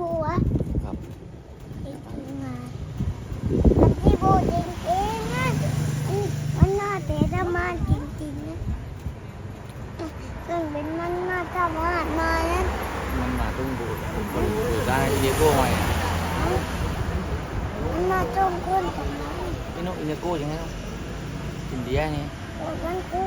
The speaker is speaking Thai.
บัวครับจริงาพี่บัวจริงๆนะมันน่าแต่มาจริงๆนะซึ่งเป็นมันน่าธรรมามานะมันมาต้องบูผมันบูดได้เยอกว่ามันน่าจมก้นทำไมพี่นกอินเดโก้ยังไงถึงเดียนี่มันกลั